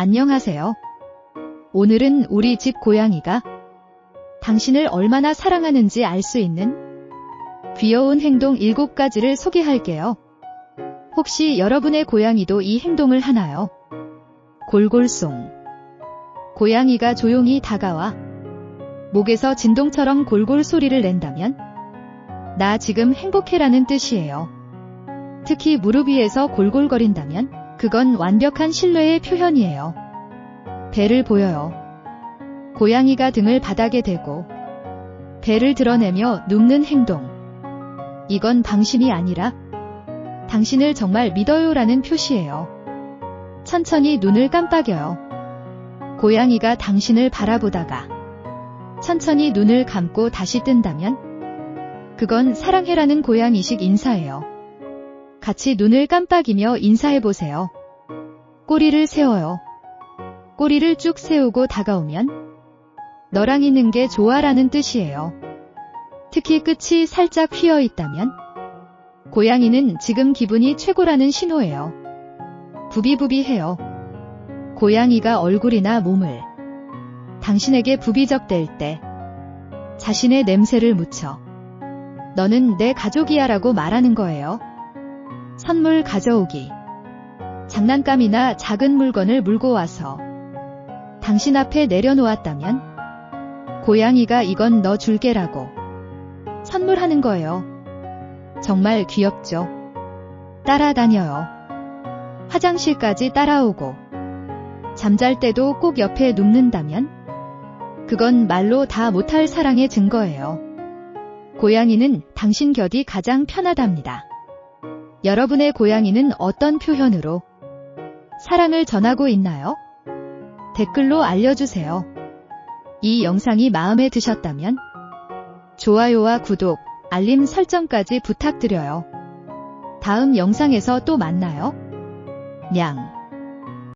안녕하세요. 오늘은 우리 집 고양이가 당신을 얼마나 사랑하는지 알 수 있는 귀여운 행동 7가지를 소개할게요. 혹시 여러분의 고양이도 이 행동을 하나요? 골골송. 고양이가 조용히 다가와 목에서 진동처럼 골골 소리를 낸다면 나 지금 행복해라는 뜻이에요. 특히 무릎 위에서 골골거린다면 그건 완벽한 신뢰의 표현이에요. 배를 보여요. 고양이가 등을 바닥에 대고 배를 드러내며 눕는 행동. 이건 방심이 아니라 당신을 정말 믿어요라는 표시예요. 천천히 눈을 깜빡여요. 고양이가 당신을 바라보다가 천천히 눈을 감고 다시 뜬다면 그건 사랑해라는 고양이식 인사예요. 같이 눈을 깜빡이며 인사해보세요. 꼬리를 세워요. 꼬리를 쭉 세우고 다가오면 너랑 있는 게 좋아라는 뜻이에요. 특히 끝이 살짝 휘어 있다면 고양이는 지금 기분이 최고라는 신호예요. 부비부비해요. 고양이가 얼굴이나 몸을 당신에게 부비적댈 때 자신의 냄새를 묻혀 너는 내 가족이야 라고 말하는 거예요. 선물 가져오기. 장난감이나 작은 물건을 물고 와서 당신 앞에 내려놓았다면 고양이가 이건 너 줄게라고 선물하는 거예요. 정말 귀엽죠? 따라다녀요. 화장실까지 따라오고 잠잘 때도 꼭 옆에 눕는다면 그건 말로 다 못할 사랑의 증거예요. 고양이는 당신 곁이 가장 편하답니다. 여러분의 고양이는 어떤 표현으로 사랑을 전하고 있나요? 댓글로 알려주세요. 이 영상이 마음에 드셨다면 좋아요와 구독, 알림 설정까지 부탁드려요. 다음 영상에서 또 만나요. 냥.